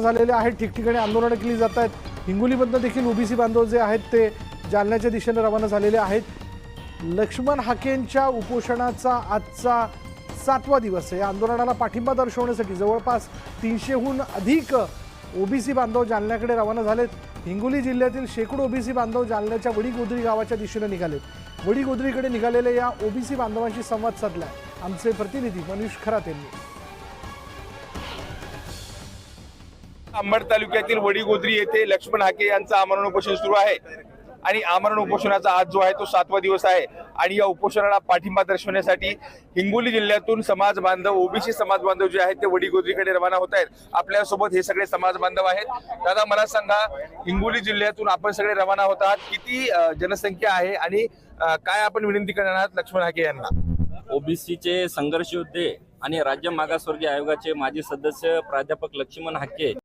झालेले आहेत ठिकठिकाणी आंदोलनं केली जात आहेत. हिंगोलीमधनं देखील ओबीसी बांधव जे आहेत ते जालन्याच्या दिशेने रवाना झालेले आहेत. लक्ष्मण हाकेंच्या उपोषणाचा आजचा सातवा दिवस आहे. या आंदोलनाला पाठिंबा दर्शवण्यासाठी जवळपास तीनशेहून अधिक ओबीसी बांधव जालन्याकडे रवाना झालेत. हिंगोली जिल्ह्यातील शेकडो ओबीसी बांधव जालन्याच्या वडीगोद्री गावाच्या दिशेने निघालेत. वडीगोद्रीकडे निघालेल्या या ओबीसी बांधवांशी संवाद साधला. आमचे प्रतिनिधी मनीष खरात यांनी. अंबड तालुक्यातील वडीगोद्री येथे लक्ष्मण हाके यांचं आमरण उपोषण सुरू आहे. आणि आमरण उपोषणाचा आज जो आहे तो सातवा दिवस आहे. आणि या उपोषणाला पाठिंबा दर्शवण्यासाठी हिंगोली जिल्ह्यातून समाज बांधव ओबीसी समाज बांधव जे आहेत ते वडीगोद्रीकडे रवाना होत आहेत. आपल्यासोबत हे सगळे समाज बांधव आहेत. दादा मला सांगा हिंगोली जिल्ह्यातून आपण सगळे रवाना होत आहात. किती जनसंख्या आहे आणि काय आपण विनंती करणार आहात लक्ष्मण हाके यांना? ओबीसीचे संघर्ष योद्धे आणि राज्य मागासवर्गीय आयोगाचे माजी सदस्य प्राध्यापक लक्ष्मण हाके